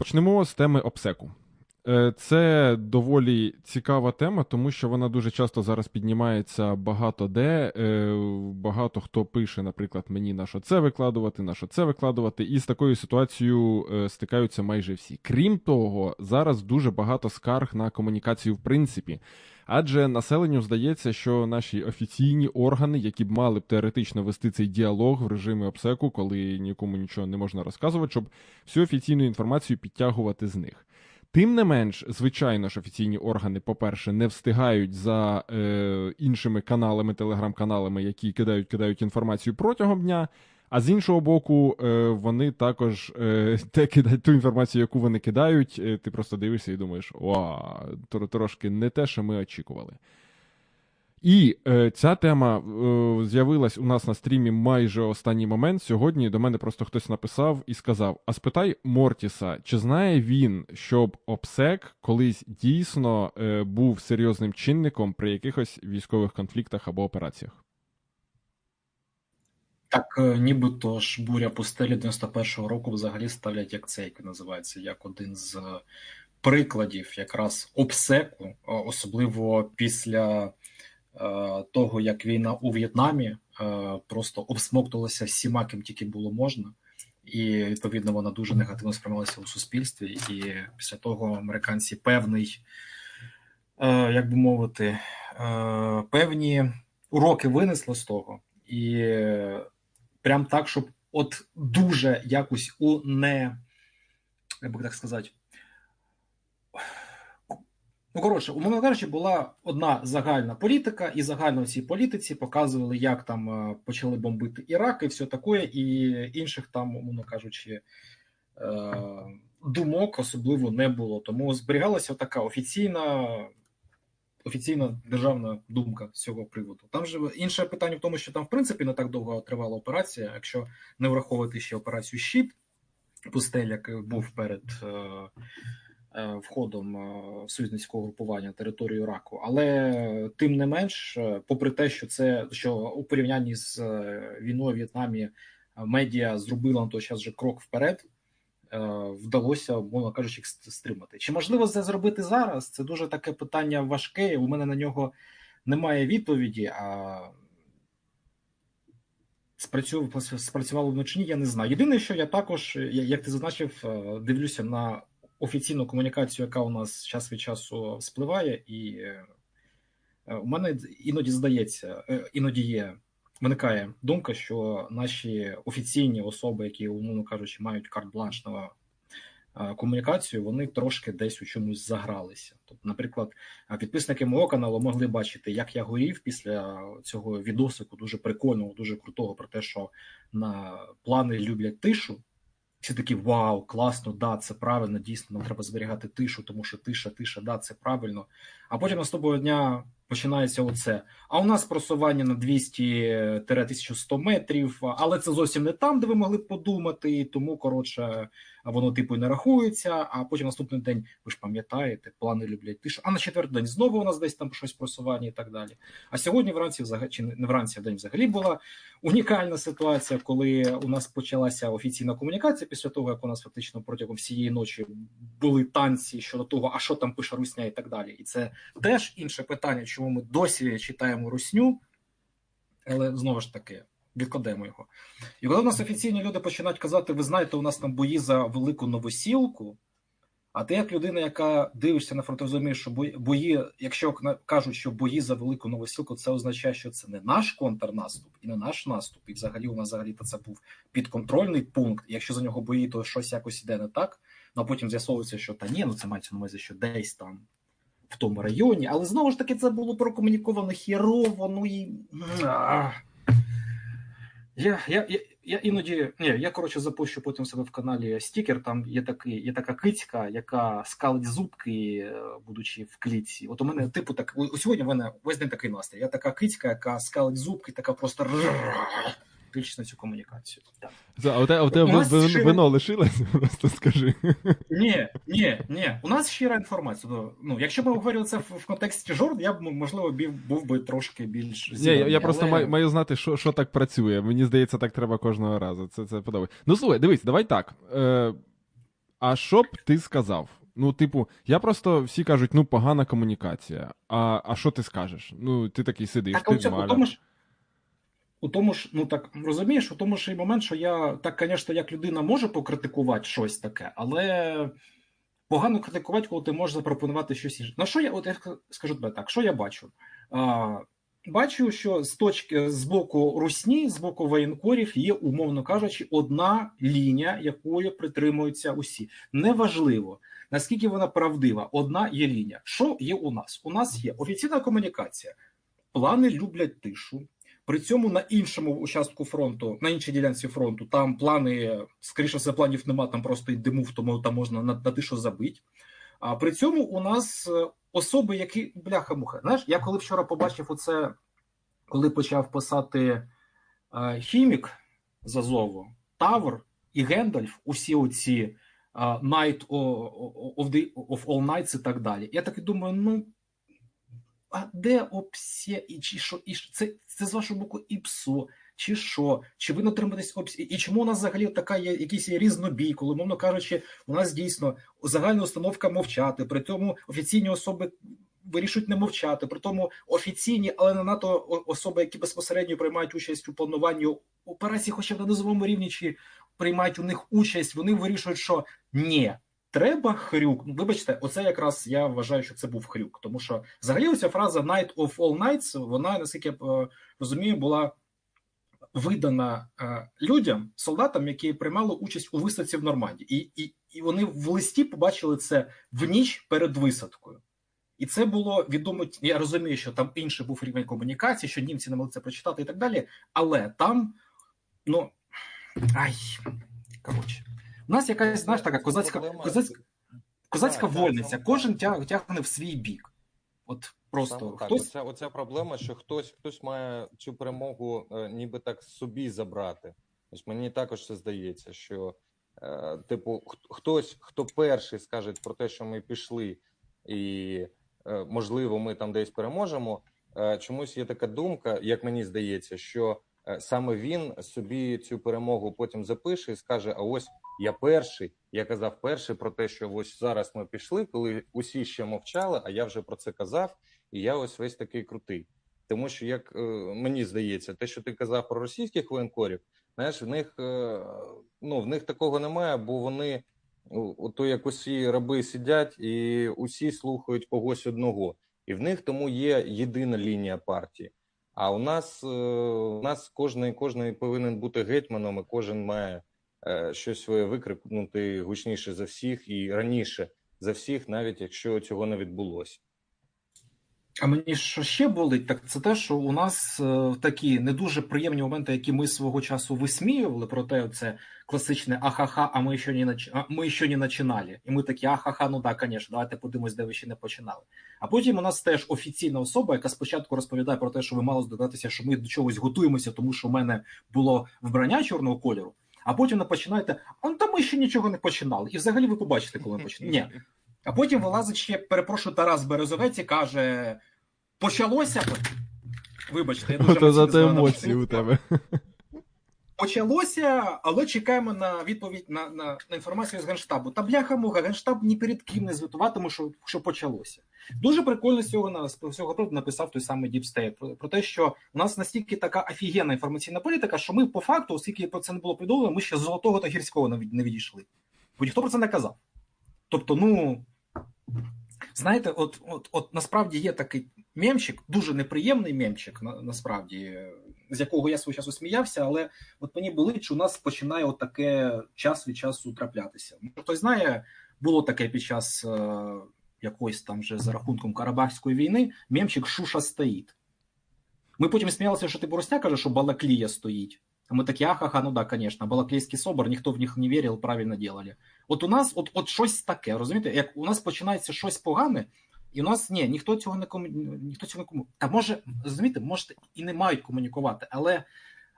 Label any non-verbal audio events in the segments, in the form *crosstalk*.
Почнемо з теми обсеку. Е, це доволі цікава тема, тому що вона дуже часто зараз піднімається багато де. Е, багато хто пише, наприклад, мені на що це викладувати, на що це викладувати, і з такою ситуацією е, стикаються майже всі. Крім того, зараз дуже багато скарг на комунікацію в принципі. Адже населенню здається, що наші офіційні органи, які б мали б теоретично вести цей діалог в режимі обсеку, коли нікому нічого не можна розказувати, щоб всю офіційну інформацію підтягувати з них. Тим не менш, звичайно ж, офіційні органи, по-перше, не встигають за е, іншими каналами, телеграм-каналами, які кидають кидають інформацію протягом дня. А з іншого боку, е, вони також е, *laughs* те кидають ту інформацію, яку вони кидають. Е, ти просто дивишся і думаєш, ва, трошки не те, що ми очікували. І е, ця тема е, з'явилась у нас на стрімі майже останній момент. Сьогодні до мене просто хтось написав і сказав: А спитай Мортіса, чи знає він, щоб ОПСЕК колись дійсно е, був серйозним чинником при якихось військових конфліктах або операціях? Так, е, нібито ж буря пустелі 91-го року взагалі ставлять як це, який називається, як один з прикладів якраз обсеку, особливо після. Е, того, як війна у В'єтнамі е, просто обсмоктувалася всіма, ким тільки було можна, і відповідно вона дуже негативно сприймалася у суспільстві. І після того американці певний, е, як би мовити, певні уроки винесли з того, і прям так, щоб от дуже якось у не як би так сказати. Ну, коротше, умовно кажучи, була одна загальна політика, і загально цій політиці показували, як там е, почали бомбити Ірак і все таке, і інших там, умовно кажучи, е, думок особливо не було. Тому зберігалася така офіційна офіційна державна думка з цього приводу. Там же інше питання в тому, що там, в принципі, не так довго тривала операція, якщо не враховувати ще операцію щит, пустель, який був перед. Е, Е, входом е, союзницького групування на територію Іраку. але тим не менш, попри те, що це що у порівнянні з війною в В'єтнамі медіа зробила на той час вже крок вперед. Вдалося, мовно кажучи, стримати. Чи можливо це зробити зараз? Це дуже таке питання важке. У мене на нього немає відповіді. А спрацював спрацювало вночі, я не знаю. Єдине, що я також, як ти зазначив, дивлюся на офіційну комунікацію, яка у нас час від часу спливає, і е, у мене іноді здається, е, іноді є. Виникає думка, що наші офіційні особи, які, умовно кажучи, мають карт-бланш на е, комунікацію, вони трошки десь у чомусь загралися. Тобто, наприклад, підписники мого каналу могли бачити, як я горів після цього відосику, дуже прикольного, дуже крутого, про те, що на плани люблять тишу. Всі такі вау, класно, да, це правильно, дійсно, нам треба зберігати тишу, тому що тиша, тиша, да, це правильно. А потім наступного дня починається оце. А у нас просування на 200-1100 метрів, але це зовсім не там, де ви могли б подумати, тому коротше воно типу не рахується. А потім наступний день, ви ж пам'ятаєте, плани люблять тишу. А на четвертий день знову у нас десь там щось просування і так далі. А сьогодні вранці взагалі чи не вранці а день взагалі була унікальна ситуація, коли у нас почалася офіційна комунікація після того, як у нас фактично протягом всієї ночі були танці щодо того, а що там пише Русня і так далі. І це теж інше питання чому ми досі читаємо русню, але знову ж таки відкладемо його. І коли у нас офіційні люди починають казати, ви знаєте, у нас там бої за велику новосілку. А ти, як людина, яка дивишся на фронт, розумієш, що бої, якщо кажуть, що бої за велику новосілку, це означає, що це не наш контрнаступ і не наш наступ. І взагалі у нас взагалі це був підконтрольний пункт. Якщо за нього бої, то щось якось іде не так. Ну а потім з'ясовується, що та ні, ну це мається на увазі, що десь там в тому районі, але знову ж таки це було прокомуніковано хірово, ну і. Я я, я, я іноді ні, я коротше запущу потім себе в каналі Стікер. Там є такий, є така кицька, яка скалить зубки, е, будучи в клітці. От у мене, типу, так сьогодні в мене весь день такий настрій. Я така кицька, яка скалить зубки, така просто виключно цю комунікацію. Так. А у тебе, у тебе у вино, ще... вино лишилось, *laughs* просто скажи. Ні, ні, ні. У нас щира інформація. Ну, Якщо б ми говорили це в, в контексті жорт, я б, можливо, був, би трошки більш Ні, Я, я просто але... маю, маю знати, що що так працює. Мені здається, так треба кожного разу. Це це подобається. Ну, слухай, дивись, давай так. Е, А що б ти сказав? Ну, типу, я просто всі кажуть, ну, погана комунікація. А, а що ти скажеш? Ну, ти такий сидиш, Так, ти у, цьому, тому ж, у тому ж, ну так розумієш, у тому ж і момент, що я так, звісно, як людина можу покритикувати щось таке, але погано критикувати, коли ти можеш запропонувати щось інше. На що я, от я скажу тебе так, що я бачу? А, бачу, що з точки з боку русні, з боку воєнкорів є, умовно кажучи, одна лінія, якою притримуються усі. Неважливо, наскільки вона правдива, одна є лінія. Що є у нас? У нас є офіційна комунікація. Плани люблять тишу. При цьому на іншому участку фронту, на іншій ділянці фронту, там плани, скоріше все, планів нема, там просто й диму, тому там можна на, на тишу забити. А при цьому у нас е, особи, які бляха-муха. Знаєш, я коли вчора побачив оце, коли почав писати е, хімік з Азову, Тавр і Гендальф, усі оці е, Night of, the, of All Nights і так далі. Я так і думаю, ну. А де опсія, і чи що, і це, це з вашого боку і псо, чи що? Чи ви дотримуєтесь опсі? І чому у нас взагалі така є якийсь різнобій, коли, мовно кажучи, у нас дійсно загальна установка мовчати, при тому офіційні особи вирішують не мовчати, при тому офіційні, але не НАТО особи, які безпосередньо приймають участь у плануванні операції, хоча б на низовому рівні, чи приймають у них участь, вони вирішують, що ні. Треба хрюк. Вибачте, оце якраз я вважаю, що це був хрюк. Тому що взагалі оця фраза Night of All Nights, вона, наскільки я е, розумію, була видана е, людям, солдатам, які приймали участь у висадці в Нормандії. І, і, і вони в листі побачили це в ніч перед висадкою. І це було відомо. Я розумію, що там інший був рівень комунікації, що німці не могли це прочитати і так далі. Але там, ну ай, коротше, у нас якась, знаєш, така козацька, козацька, козацька Так, так, вольниця. саме Кожен тяг, тягне в свій бік. От просто Саме так. хтось. Оця, оця проблема, що хтось хтось має цю перемогу е, ніби так собі забрати. Ось мені також це здається, що е, типу, хтось, хто перший скаже про те, що ми пішли, і е, можливо, ми там десь переможемо. Е, чомусь є така думка, як мені здається, що е, саме він собі цю перемогу потім запише і скаже: А ось я перший. Я казав перший про те, що ось зараз ми пішли, коли усі ще мовчали, а я вже про це казав, і я ось весь такий крутий. Тому що, як е, мені здається, те, що ти казав про російських воєнкорів, знаєш, в них е, ну в них такого немає, бо вони ото як усі раби сидять і усі слухають когось одного, і в них тому є єдина лінія партії. А у нас, е, у нас кожний, кожний повинен бути гетьманом, і кожен має щось своє викрикнути гучніше за всіх і раніше за всіх, навіть якщо цього не відбулося. А мені що ще болить, так це те, що у нас е, такі не дуже приємні моменти, які ми свого часу висміювали, про те, це класичне ахаха, а ми ще не нач... а ми ще не починали. І ми такі ахаха, ну так, звісно, давайте подивимось, де ви ще не починали. А потім у нас теж офіційна особа, яка спочатку розповідає про те, що ви мало здогадатися, що ми до чогось готуємося, тому що в мене було вбрання чорного кольору. А потім не починаєте, а ну, та ми ще нічого не починали. І взагалі ви побачите, коли ми почнемо. Ні. А потім вилазить ще, перепрошую, Тарас Березовець і каже: почалося. Вибачте, я дуже Це за емоції у тебе. Почалося, але чекаємо на відповідь на, на, на інформацію з Генштабу. Та бляха муха, Генштаб ні перед ким не звітуватиме, що, що почалося. Дуже прикольно з цього на- з цього приводу написав той самий State про, про те, що у нас настільки така офігенна інформаційна політика, що ми по факту, оскільки про це не було повідомлено, ми ще з золотого та гірського не від- не відійшли. Бо ніхто про це не казав. Тобто, ну знаєте, от, от, от насправді є такий мемчик, дуже неприємний мемчик, на, насправді, з якого я свого часу сміявся, але от мені болить, що у нас починає от таке час від часу траплятися. Може, Хтось знає, було таке під час е, якоїсь там вже за рахунком Карабахської війни, мемчик Шуша стоїть. Ми потім сміялися, що ти Боросня каже, що Балаклія стоїть. А ми такі, ахаха, ну да, конечно, Балаклійський собор, ніхто в них не вірив, правильно делали. От у нас от, от щось таке, розумієте, як у нас починається щось погане, і у нас ні, ніхто цього не кому... ніхто цього не кому. Та може, розумієте, може і не мають комунікувати, але,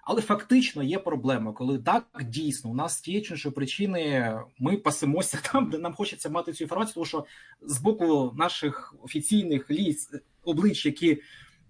але фактично є проблема, коли так дійсно у нас є чи причини ми пасемося *laughs* там, де нам хочеться мати цю інформацію, тому що з боку наших офіційних ліс облич, які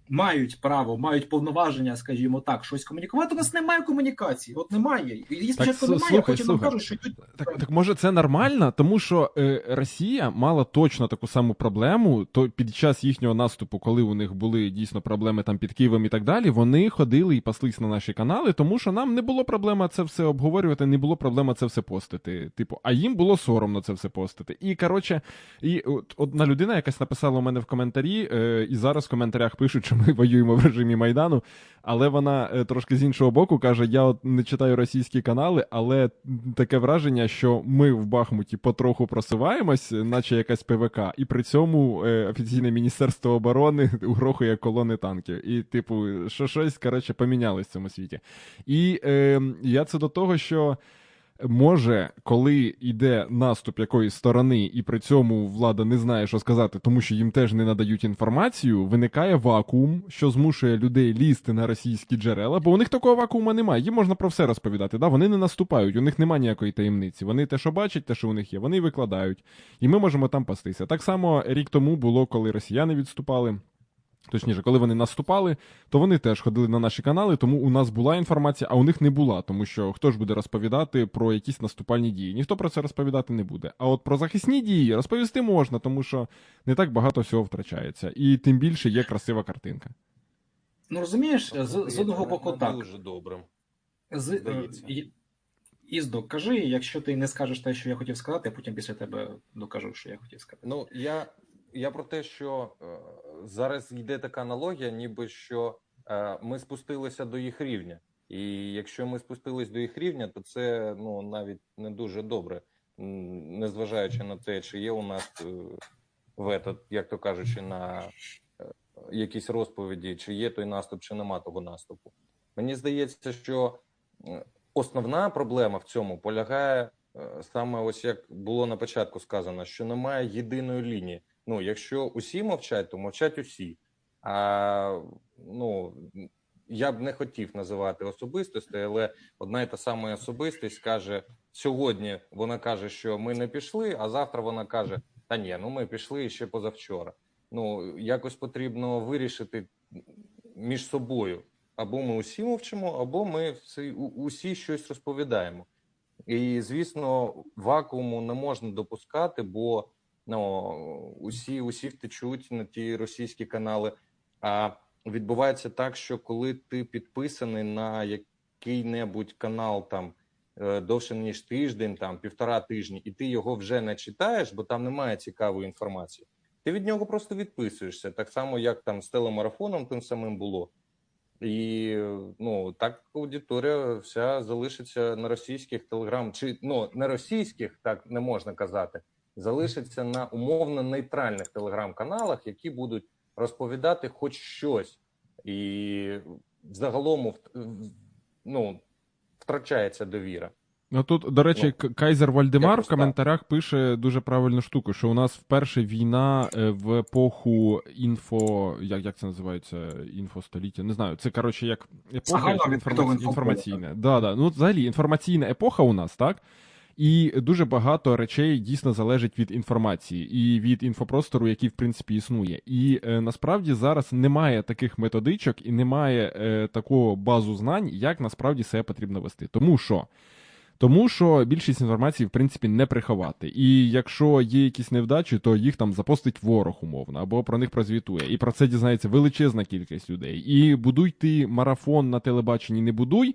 мають право, мають повноваження, скажімо так, щось комунікувати. У нас немає комунікації. От немає. Її спочатку с- немає, слухай, потім нам кажуть, що йдуть. Так, так може це нормально, тому що е, Росія мала точно таку саму проблему. То під час їхнього наступу, коли у них були дійсно проблеми там під Києвом і так далі, вони ходили і паслись на наші канали, тому що нам не було проблема це все обговорювати, не було проблема це все постити. Типу, а їм було соромно це все постити. І коротше, і от одна людина якась написала у мене в коментарі, е, і зараз в коментарях пишуть, що ми воюємо в режимі Майдану. Але вона е, трошки з іншого боку каже: я от не читаю російські канали, але таке враження, що ми в Бахмуті потроху просуваємось, наче якась ПВК, і при цьому е, офіційне міністерство оборони грохує колони танків. І, типу, що щось коротше помінялось в цьому світі. І е, я це до того, що. Може, коли йде наступ якоїсь сторони, і при цьому влада не знає, що сказати, тому що їм теж не надають інформацію, виникає вакуум, що змушує людей лізти на російські джерела, бо у них такого вакуума немає. Їм можна про все розповідати. Да? Вони не наступають, у них немає ніякої таємниці. Вони те, що бачать, те, що у них є, вони викладають. І ми можемо там пастися. Так само рік тому було, коли росіяни відступали. Точніше, коли вони наступали, то вони теж ходили на наші канали, тому у нас була інформація, а у них не була, тому що хто ж буде розповідати про якісь наступальні дії? Ніхто про це розповідати не буде. А от про захисні дії розповісти можна, тому що не так багато всього втрачається. І тим більше є красива картинка. Ну розумієш, з, з одного боку Не так. Дуже добре. З, е, Іздо, кажи, якщо ти не скажеш те, що я хотів сказати, я потім після тебе докажу, що я хотів сказати. Ну, я, я про те, що е, зараз йде така аналогія, ніби що е, ми спустилися до їх рівня. І якщо ми спустились до їх рівня, то це ну навіть не дуже добре, незважаючи на те, чи є у нас е, вето, як то кажучи, на якісь розповіді, чи є той наступ, чи нема того наступу. Мені здається, що основна проблема в цьому полягає саме ось як було на початку сказано, що немає єдиної лінії. Ну, якщо усі мовчать, то мовчать усі. А ну я б не хотів називати особистостей, але одна і та сама особистість каже сьогодні. Вона каже, що ми не пішли, а завтра вона каже: Та ні, ну ми пішли ще позавчора. Ну якось потрібно вирішити між собою. Або ми усі мовчимо, або ми всі, усі щось розповідаємо. І звісно, вакууму не можна допускати, бо ну, усі, усі втечуть на ті російські канали. А відбувається так, що коли ти підписаний на який-небудь канал там е, довше ніж тиждень, там півтора тижні, і ти його вже не читаєш, бо там немає цікавої інформації. Ти від нього просто відписуєшся, так само, як там з телемарафоном тим самим було. І ну так аудиторія вся залишиться на російських телеграм, чи ну не російських, так не можна казати, залишиться на умовно нейтральних телеграм-каналах, які будуть розповідати хоч щось, і загалом ну, втрачається довіра. Ну тут, до речі, Ну, Кайзер Вальдемар в коментарях пише дуже правильну штуку, що у нас вперше війна е, в епоху інфо. Як, як це називається? Інфостоліття? Не знаю. Це коротше як епоха Загально чи відкритого інформаці... інформаційне. Да, да. Ну, взагалі, інформаційна епоха у нас, так? І дуже багато речей дійсно залежить від інформації і від інфопростору, який в принципі існує. І е, насправді зараз немає таких методичок і немає е, такого базу знань, як насправді себе потрібно вести. Тому що. Тому що більшість інформації, в принципі, не приховати. І якщо є якісь невдачі, то їх там запостить ворог умовно, або про них прозвітує. І про це дізнається величезна кількість людей. І будуй ти марафон на телебаченні, не будуй.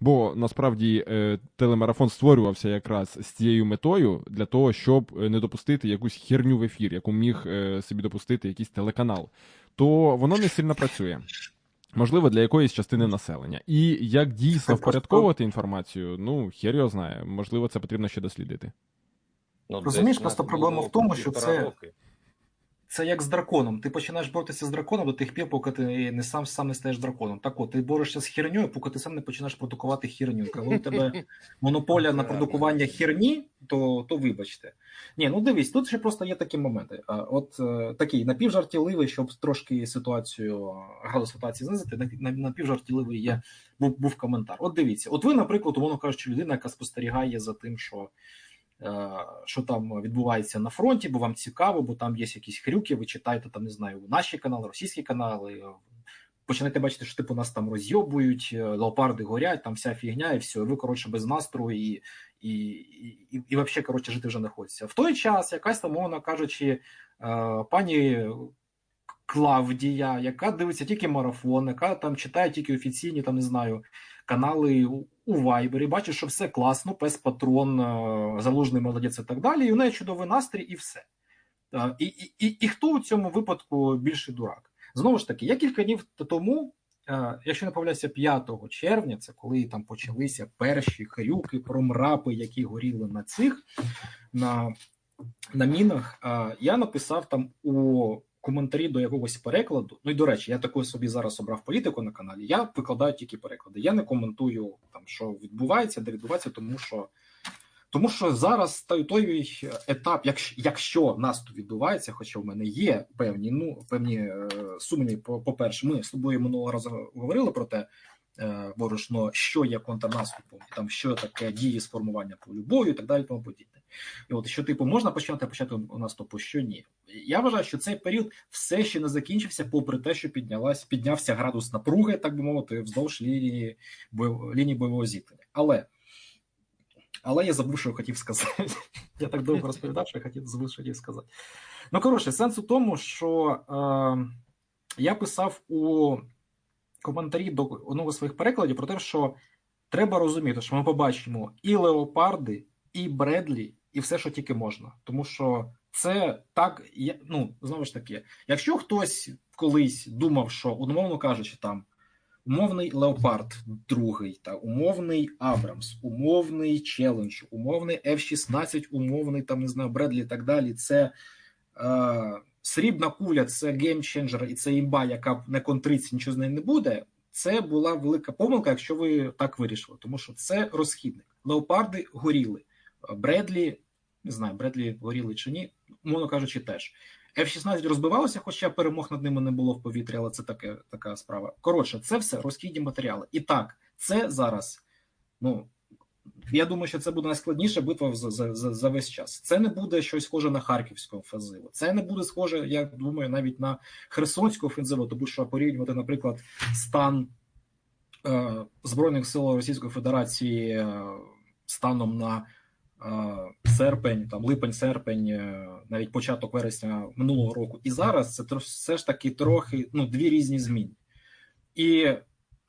Бо насправді е, телемарафон створювався якраз з цією метою для того, щоб е, не допустити якусь херню в ефір, яку міг е, собі допустити якийсь телеканал, то воно не сильно працює. Можливо, для якоїсь частини населення. І як дійсно впорядковувати інформацію, ну хер його знає. Можливо, це потрібно ще дослідити. Ну, Розумієш, просто проблема в тому, що це- роки. Це як з драконом. Ти починаєш боротися з драконом до тих пір, поки ти не сам сам не стаєш драконом. Так от, ти борешся з херньою, поки ти сам не починаєш продукувати херню. Коли у тебе *laughs* монополія на продукування херні, то, то вибачте. Ні, ну дивись, тут ще просто є такі моменти. От е, такий напівжартівливий, щоб трошки ситуацію, градус ситуації знизити, нап- нап- напівжартівливий є, був, був коментар. От дивіться, от ви, наприклад, умовно кажучи, людина, яка спостерігає за тим, що що там відбувається на фронті, бо вам цікаво, бо там є якісь хрюки, ви читаєте там, не знаю, наші канали, російські канали, почнете бачити, що типу нас там розйобують, е, леопарди горять, там вся фігня, і все, ви коротше без настрою і, і, і, і, взагалі коротше жити вже не хочеться. В той час якась там, мовно кажучи, е, пані Клавдія, яка дивиться тільки марафон, яка там читає тільки офіційні, там не знаю, канали у- Вайбері, бачить, що все класно, пес патрон, е, залужний молодець і так далі. І у неї чудовий настрій, і все. Е, І, і, і, і хто у цьому випадку більший дурак? Знову ж таки, я кілька днів тому, е, якщо не помиляюся, 5 червня, це коли там почалися перші хрюки, промрапи, які горіли на цих на, на мінах, я написав там у коментарі до якогось перекладу. Ну і до речі, я таку собі зараз обрав політику на каналі. Я викладаю тільки переклади. Я не коментую там, що відбувається, де відбувається, тому що. Тому що зараз той той етап, якщо, якщо наступ відбувається, хоча в мене є певні ну певні е, сумніви. По, по-перше, ми з тобою минулого разу говорили про те, е, Борошно, що є контрнаступом, там що таке дії сформування полю бою і так далі, тому подібне. І от що типу можна почати почати наступу, що ні. Я вважаю, що цей період все ще не закінчився, попри те, що піднялась, піднявся градус напруги, так би мовити, вздовж лінії бойов, лінії бойового зіткнення. Але але я забув, що я хотів сказати. Я так довго розповідав, що я хотів забув, що хотів сказати. Ну, коротше, сенс у тому, що е, я писав у коментарі до одного з своїх перекладів про те, що треба розуміти, що ми побачимо і леопарди, і Бредлі, і все, що тільки можна. Тому що це так, ну, знову ж таки, якщо хтось колись думав, що, умовно кажучи, там умовний Леопард другий, та умовний Абрамс, умовний Челендж, умовний F-16, умовний там не знаю, Бредлі і так далі. Це е, срібна куля, це геймченджер і це імба, яка не контриться, нічого з нею не буде. Це була велика помилка, якщо ви так вирішили, тому що це розхідник. Леопарди горіли, Бредлі, не знаю, Бредлі горіли чи ні, умовно кажучи, теж. F-16 розбивалося, хоча перемог над ними не було в повітрі, але це таке, така справа. Коротше, це все розхідні матеріали. І так, це зараз. Ну я думаю, що це буде найскладніша битва за, за, за, за весь час. Це не буде щось схоже на харківську офензиву. Це не буде схоже, я думаю, навіть на Херсонську офензиву, тому що порівнювати, наприклад, стан е, Збройних сил Російської Федерації е, станом на серпень, там липень-серпень, е, навіть початок вересня минулого року, і зараз це все ж таки трохи ну, дві різні зміни. І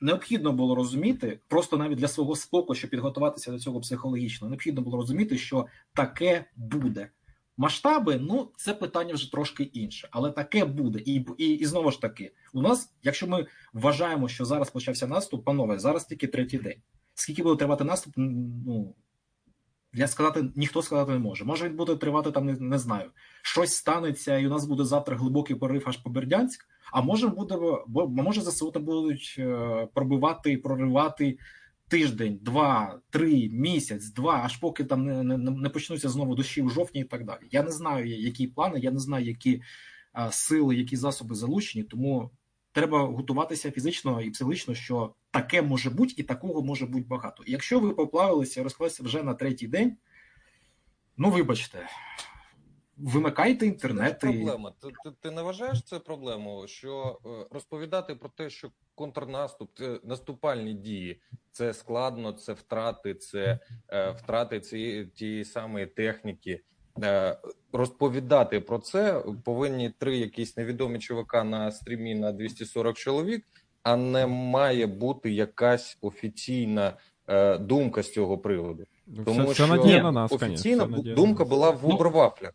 необхідно було розуміти, просто навіть для свого спокою, щоб підготуватися до цього психологічно, необхідно було розуміти, що таке буде. Масштаби, ну це питання вже трошки інше, але таке буде. І, і, і знову ж таки, у нас, якщо ми вважаємо, що зараз почався наступ, панове, зараз тільки третій день. Скільки буде тривати наступ? Ну я сказати, ніхто сказати не може. Може він буде тривати там, не, не знаю. Щось станеться, і у нас буде завтра глибокий порив аж по Бердянськ. А може буде, бо може ЗСУ там будуть е, пробивати, проривати тиждень, два, три, місяць, два, аж поки там не, не, не почнуться знову дощі в жовтні і так далі. Я не знаю, які плани, я не знаю, які а, сили, які засоби залучені, тому треба готуватися фізично і психологічно, що таке може бути, і такого може бути багато. Якщо ви поплавилися, розклалися вже на третій день, ну вибачте. Вимикайте Це інтернет. і- проблема. Ти, ти, ти не вважаєш це проблемою, що е, розповідати про те, що контрнаступ, наступальні дії, це складно, це втрати, це е, втрати цієї тієї самої техніки. Е, розповідати про це повинні три якісь невідомі чувака на стрімі на 240 чоловік, а не має бути якась офіційна е, думка з цього приводу. Все, Тому все що надія на нас, офіційна все надія думка на нас. була в Ну, Вундервафлях.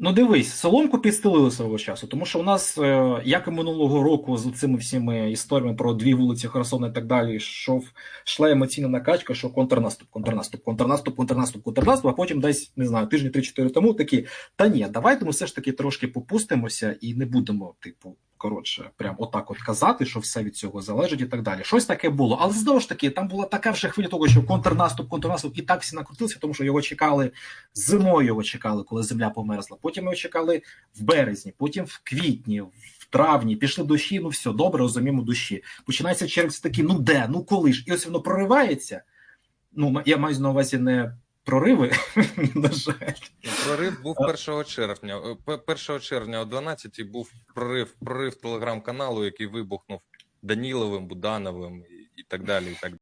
Ну, дивись, соломку підстелили свого часу, тому що у нас, е, як і минулого року, з цими всіми історіями про дві вулиці Херсона і так далі, йшов йшла емоційна накачка, що контрнаступ, контрнаступ, контрнаступ, контрнаступ, контрнаступ, а потім десь не знаю, тижні 3-4 тому такі. Та ні, давайте ми все ж таки трошки попустимося і не будемо, типу, коротше, прям отак от казати, що все від цього залежить і так далі. Щось таке було. Але знову ж таки, там була така вже хвиля того, що контрнаступ, контрнаступ, і так всі накрутилися, тому що його чекали зимою його чекали, коли земля померзла. Потім його чекали в березні, потім в квітні, травні. Пішли дощі. Ну все добре, розуміємо дощі. Починається червень, це такий, ну де, ну коли ж? І ось воно проривається. Ну, я маю на увазі не прориви, *laughs* на жаль. Ну, Прорив був 1 червня. Е, пе- 1 червня о 12 був прорив, прорив телеграм-каналу, який вибухнув Даніловим, Будановим і, так далі. І так